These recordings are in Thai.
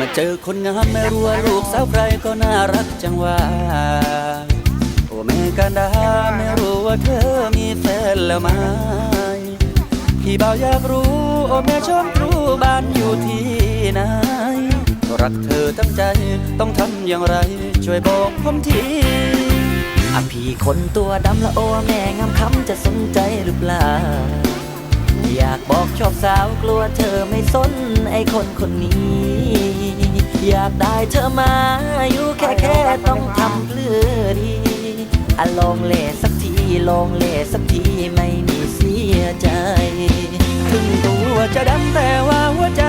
มาเจอคนงามไม่รู้ว่าลูกสาวใครก็น่ารักจังว่า โอ้แม่กันดาไม่รู้ว่าเธอมีแฟนแล้วไหมพี่บ่าวอยากรู้ โอ้แม่ชมรู้บ้านอยู่ที่ไหนรักเธอตั้งใจต้องทำอย่างไร ช่วยบอกผมทีอะพี่คนตัวดำละโอแม่งามคำจะสนใจหรือเปล่า อยากบอกชอบสาวกลัวเธอไม่สนไอคนคนนี้ อยากได้เธอมาอยู่แค่แค่ต้องทำเพื่อดีอะลองเล่สักทีลองเล่สักทีไม่มีเสียใจถึงตัวจะดำแต่ว่าหัวใจ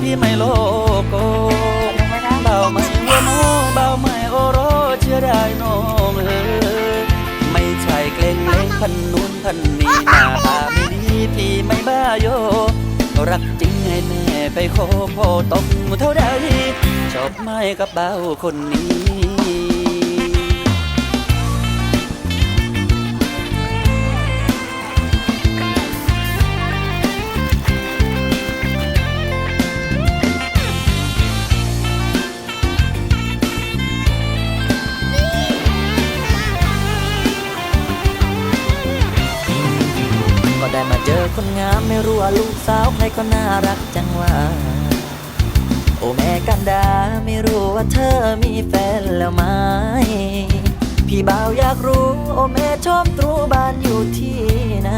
พี่ไม่โลโกเบาไม่ว่าโมเบาไม่โอโรเชื่อได้น้องเออไม่ใช่เกรงเล่งพันนู้นพันนี้หน้าตาไม่ดีพี่ไม่บ้าโยรักจริงให้แม่ไปขอพ่อตกเท่าใด ชอบไม่กับเบ้าคนนี้ก็ได้มาเจอคนงามไม่รู้ว่าลูกสาวใครก็น่ารักจังว่า อ้แม่กันดาไม่รู้ว่าเธอมีแฟนแล้วไหม พี่บ่าวอยากรู้ โอ้แม่ชอบตรูบ้านอยู่ที่ไหน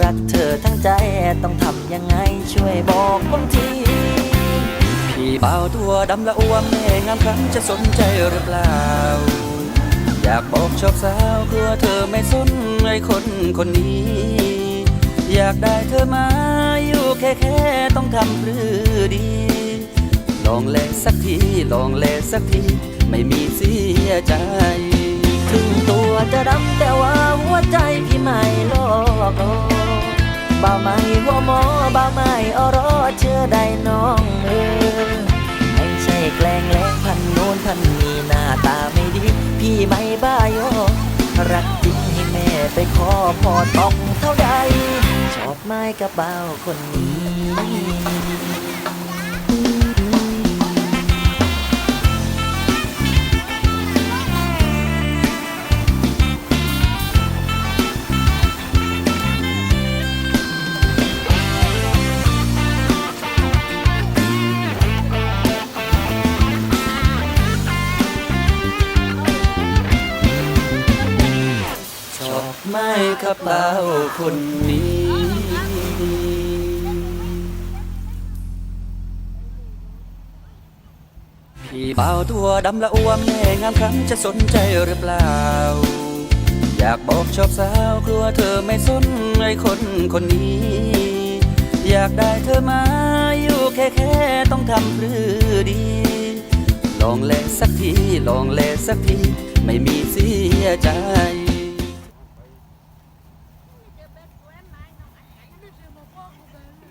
รักเธอทั้งใจต้องทำยังไงช่วยบอกผมที พี่เบาตัวดำละอ้วมแม่งามครั้งจะสนใจหรือเปล่า อยากบอกชอบสาวกลัวเธอไม่สนไอ้คนคนนี้ อยากได้เธอมาอยู่แค่แค่ต้องทำหรือดี ลองเลสักทีลองเลสักที ไม่มีเสียใจ ถึงตัวจะดำแต่ว่าหัวใจพี่ไม่โลกบ่าไม่หัวหมอบ่าไม่อรอเชื่อได้น้องเออไม่ใช่แกล้งแล้งพันโน้นพันนี้หน้าตาไม่ดี พี่ไม่บ้าโยรักจริงให้แม่ไปขอพอต้องเท่าใดชอบไม้กับบ่าคนนี้ ไม่กับเบาคนนี้ พี่เบาตัวดำละอ้วมแม่งามครั้งจะสนใจหรือเปล่า อยากบอกชอบสาวกลัวเธอไม่สนไอ้คนคนนี้ อยากได้เธอมาอยู่แค่แค่ต้องทำหรือดี ลองเลสักที ลองเลสักที ไม่มีเสียใจ Yeah.